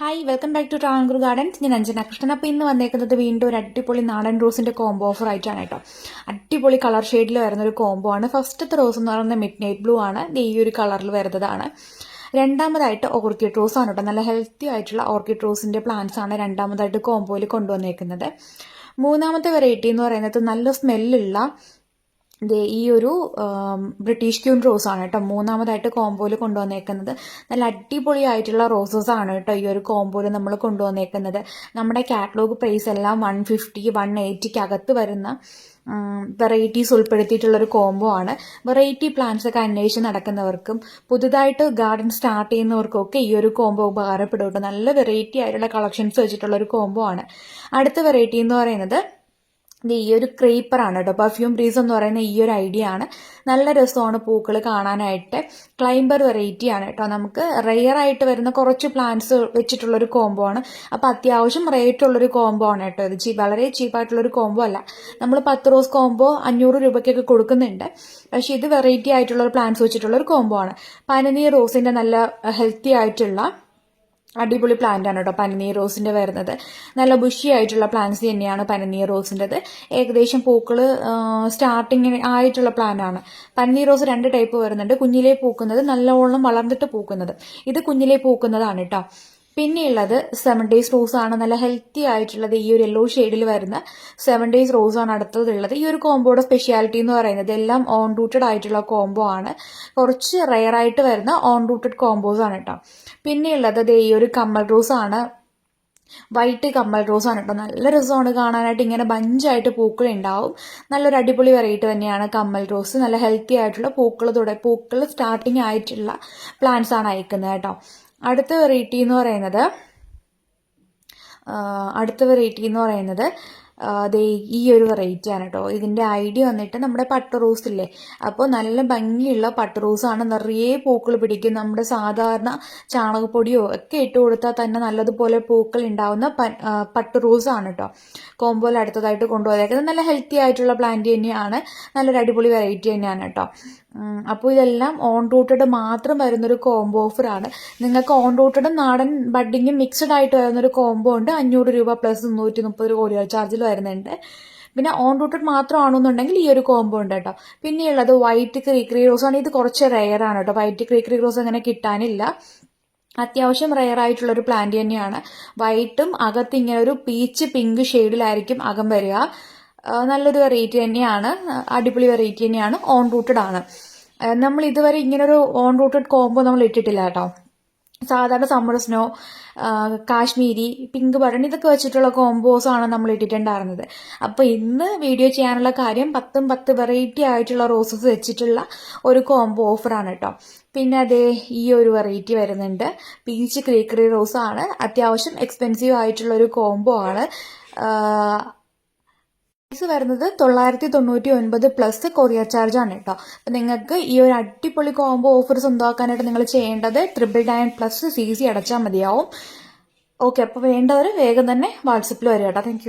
Hi welcome back to Travancore gardens ഞാൻ അഞ്ജന കൃഷ്ണൻ. അപ്പോൾ ഇന്ന് വന്നേക്കുന്നത് വീണ്ടും ഒരു അടിപൊളി നാടൻ റോസിന്റെ കോംബോ ഓഫർ ആയിട്ടാണ് കേട്ടോ. അടിപൊളി കളർ ഷെയ്ഡിൽ വരുന്ന ഒരു കോംബോ ആണ്. ഫസ്റ്റത്തെ റോസ് എന്ന് പറയുന്നത് മിഡ് നൈറ്റ് ബ്ലൂ ആണ് ഈ ഒരു കളറിൽ വരുന്നതാണ്. രണ്ടാമതായിട്ട് ഓർക്കിഡ് റോസ് ആണ് കേട്ടോ. നല്ല ഹെൽത്തി ആയിട്ടുള്ള ഓർക്കിഡ് റോസിന്റെ പ്ലാന്റ്സ് ആണ് രണ്ടാമതായിട്ട് കോംബോയിൽ കൊണ്ടുവന്നേക്കുന്നത്. മൂന്നാമത്തെ വെറൈറ്റി എന്ന് പറയുന്നത് നല്ല സ്മെല്ലുള്ള ഈ ഒരു ബ്രിട്ടീഷ് ക്യൂൺ റോസ് ആണ് കേട്ടോ. മൂന്നാമതായിട്ട് കോംബോയിൽ കൊണ്ടുവന്നേക്കുന്നത്. നല്ല അടിപൊളിയായിട്ടുള്ള റോസസ് ആണ് കേട്ടോ ഈ ഒരു കോംബോയിൽ നമ്മൾ കൊണ്ടുവന്നേക്കുന്നത്. നമ്മുടെ കാറ്റലോഗ് പ്രൈസ് എല്ലാം വൺ ഫിഫ്റ്റി വൺ എയ്റ്റിക്ക് അകത്ത് വരുന്ന വെറൈറ്റീസ് ഉൾപ്പെടുത്തിയിട്ടുള്ളൊരു കോംബോ ആണ്. വെറൈറ്റി പ്ലാന്റ്സ് ഒക്കെ അന്വേഷിച്ച് നടക്കുന്നവർക്കും പുതുതായിട്ട് ഗാർഡൻ സ്റ്റാർട്ട് ചെയ്യുന്നവർക്കും ഒക്കെ ഈ ഒരു കോംബോ ഉപകാരപ്പെടും നല്ല വെറൈറ്റി ആയിട്ടുള്ള കളക്ഷൻസ് വെച്ചിട്ടുള്ള ഒരു കോംബോ ആണ്. അടുത്ത വെറൈറ്റി എന്ന് പറയുന്നത് ഇത് ഈ ഒരു ക്രീപ്പറാണ് കേട്ടോ. പെർഫ്യൂം ബ്രീസ് എന്ന് പറയുന്ന ഈ ഒരു ഐഡിയ ആണ്. നല്ല രസമാണ് പൂക്കൾ കാണാനായിട്ട്. ക്ലൈംബർ വെറൈറ്റി ആണ് കേട്ടോ. നമുക്ക് റെയർ ആയിട്ട് വരുന്ന കുറച്ച് പ്ലാന്റ്സ് വെച്ചിട്ടുള്ളൊരു കോംബോ ആണ്. അപ്പോൾ അത്യാവശ്യം റേറ്റ് ഉള്ളൊരു കോംബോ ആണ് കേട്ടോ ഇത്. ചീ വളരെ ചീപ്പായിട്ടുള്ളൊരു കോംബോ അല്ല. നമ്മൾ പത്ത് റോസ് കോംബോ അഞ്ഞൂറ് രൂപയ്ക്കൊക്കെ കൊടുക്കുന്നുണ്ട്. പക്ഷേ ഇത് വെറൈറ്റി ആയിട്ടുള്ള പ്ലാന്റ്സ് വെച്ചിട്ടുള്ളൊരു കോംബോ ആണ്. പനനീർ റോസിന്റെ നല്ല ഹെൽത്തി ആയിട്ടുള്ള അടിപൊളി പ്ലാന്റ് ആണ് കേട്ടോ പനിനീർ റോസിന്റെ വരുന്നത്. നല്ല ബുഷി ആയിട്ടുള്ള പ്ലാന്റ്സ് തന്നെയാണ് പനിനീർ റോസിന്റെത് ഏകദേശം പൂക്കൾ സ്റ്റാർട്ടിങ് ആയിട്ടുള്ള പ്ലാന്റാണ് പനിനീർ റോസ് രണ്ട് ടൈപ്പ് വരുന്നുണ്ട്. കുഞ്ഞിലേ പൂക്കുന്നത് നല്ലവണ്ണം വളർന്നിട്ട് പൂക്കുന്നത്. ഇത് കുഞ്ഞിലേ പൂക്കുന്നതാണ് കേട്ടോ. പിന്നെയുള്ളത് സെവൻ ഡേയ്സ് റോസ് ആണ്. നല്ല ഹെൽത്തി ആയിട്ടുള്ളത് ഈ ഒരു യെല്ലോ ഷെയ്ഡിൽ വരുന്ന സെവൻ ഡേയ്സ് റോസ് ആണ് അടുത്തതുള്ളത്. ഈ ഒരു കോംബോയുടെ സ്പെഷ്യാലിറ്റി എന്ന് പറയുന്നത് എല്ലാം ഓൺ റൂട്ടഡ് ആയിട്ടുള്ള കോംബോ ആണ്. കുറച്ച് റെയർ ആയിട്ട് വരുന്ന ഓൺ റൂട്ടഡ് കോംബോസ് ആണ് കേട്ടോ പിന്നെയുള്ളത് ഈ ഒരു കമ്മൽ റോസ് ആണ്. വൈറ്റ് കമ്മൽ റോസ് ആണ് കേട്ടോ നല്ല രസമാണ് കാണാനായിട്ട്. ഇങ്ങനെ ബഞ്ചായിട്ട് പൂക്കൾ ഉണ്ടാവും നല്ലൊരു അടിപൊളി വെറൈറ്റി തന്നെയാണ് കമ്മൽ റോസ് നല്ല ഹെൽത്തി ആയിട്ടുള്ള പൂക്കൾ തുട പൂക്കൾ സ്റ്റാർട്ടിങ് ആയിട്ടുള്ള പ്ലാന്റ്സ് ആണ് അയക്കുന്നത് കേട്ടോ അടുത്ത വെറൈറ്റി എന്ന് പറയുന്നത് അടുത്ത വെറൈറ്റി എന്ന് പറയുന്നത് ഈ ഒരു വെറൈറ്റി ആണ് കേട്ടോ ഇതിന്റെ ഐഡിയ വന്നിട്ട് നമ്മുടെ പട്ട് റോസ് ഇല്ലേ? അപ്പോൾ നല്ല ഭംഗിയുള്ള പട്ട് റോസാണ് നിറയെ പൂക്കൾ പിടിക്കും. നമ്മുടെ സാധാരണ ചാണകപ്പൊടിയോ ഒക്കെ ഇട്ട് കൊടുത്താൽ തന്നെ നല്ലതുപോലെ പൂക്കൾ ഉണ്ടാവുന്ന പട്ട് റോസ് ആണ് കേട്ടോ കോമ്പോയിൽ അടുത്തതായിട്ട് കൊണ്ടുപോകാതെ നല്ല ഹെൽത്തി ആയിട്ടുള്ള പ്ലാന്റ് തന്നെയാണ്. നല്ലൊരു അടിപൊളി വെറൈറ്റി തന്നെയാണ് കേട്ടോ അപ്പോൾ ഇതെല്ലാം ഓൺ റൂട്ടഡ് മാത്രം വരുന്നൊരു കോംബോ ഓഫറാണ് നിങ്ങൾക്ക് ഓൺ റൂട്ടഡും നാടൻ ബഡ്ഡിങ്ങും മിക്സഡ് ആയിട്ട് വരുന്നൊരു കോംബോ ഉണ്ട്. അഞ്ഞൂറ് രൂപ പ്ലസ് നൂറ്റി മുപ്പത് രൂപ ചാർജിൽ വരുന്നുണ്ട്. പിന്നെ ഓൺ റൂട്ടഡ് മാത്രമാണെന്നുണ്ടെങ്കിൽ ഈ ഒരു കോംബോ ഉണ്ട് കേട്ടോ. പിന്നെയുള്ളത് വൈറ്റ് ക്രീക്രി റോസ് ആണ്. ഇത് കുറച്ച് റെയർ ആണ് കേട്ടോ. വൈറ്റ് ക്രീക്രി റോസ് അങ്ങനെ കിട്ടാനില്ല. അത്യാവശ്യം റെയർ ആയിട്ടുള്ള ഒരു പ്ലാന്റ് തന്നെയാണ് വൈറ്റും അകത്ത് ഇങ്ങനെ ഒരു പീച്ച് പിങ്ക് ഷെയ്ഡിലായിരിക്കും അകം വരിക. നല്ലൊരു വെറൈറ്റി തന്നെയാണ്. അടിപൊളി വെറൈറ്റി തന്നെയാണ്. ഓൺ റൂട്ടഡ് ആണ് നമ്മൾ ഇതുവരെ ഇങ്ങനൊരു ഓൺ റൂട്ടഡ് കോംബോ നമ്മൾ ഇട്ടിട്ടില്ല കേട്ടോ. സാധാരണ summer snow Kashmiri pink button ഇതൊക്കെ വെച്ചിട്ടുള്ള കോംബോസ് ആണ് നമ്മൾ ഇട്ടിട്ടുണ്ടായിരുന്നത്. അപ്പോൾ ഇന്ന് വീഡിയോ ചെയ്യാനുള്ള കാര്യം പത്തും പത്ത് വെറൈറ്റി ആയിട്ടുള്ള റോസസ് വെച്ചിട്ടുള്ള ഒരു കോംബോ ഓഫറാണ് കേട്ടോ. പിന്നെ അതേ ഈ ഒരു വെറൈറ്റി വരുന്നുണ്ട്. പീച്ച് ക്രീക്കറി റോസാണ് അത്യാവശ്യം എക്സ്പെൻസീവ് ആയിട്ടുള്ള ഒരു കോംബോ ആണ്. പ്രൈസ് വരുന്നത് തൊള്ളായിരത്തി തൊണ്ണൂറ്റി ഒൻപത് പ്ലസ് കൊറിയർ ചാർജ് ആണ് കേട്ടോ. അപ്പം നിങ്ങൾക്ക് ഈ ഒരു അടിപൊളി കോംബോ ഓഫർ സ്വന്തമാക്കാനായിട്ട് നിങ്ങൾ ചെയ്യേണ്ടത് triple nine plus C C അടച്ചാൽ മതിയാവും. ഓക്കെ അപ്പോൾ വേണ്ടവർ വേഗം തന്നെ വാട്സപ്പിൽ വരിക കേട്ടോ. താങ്ക്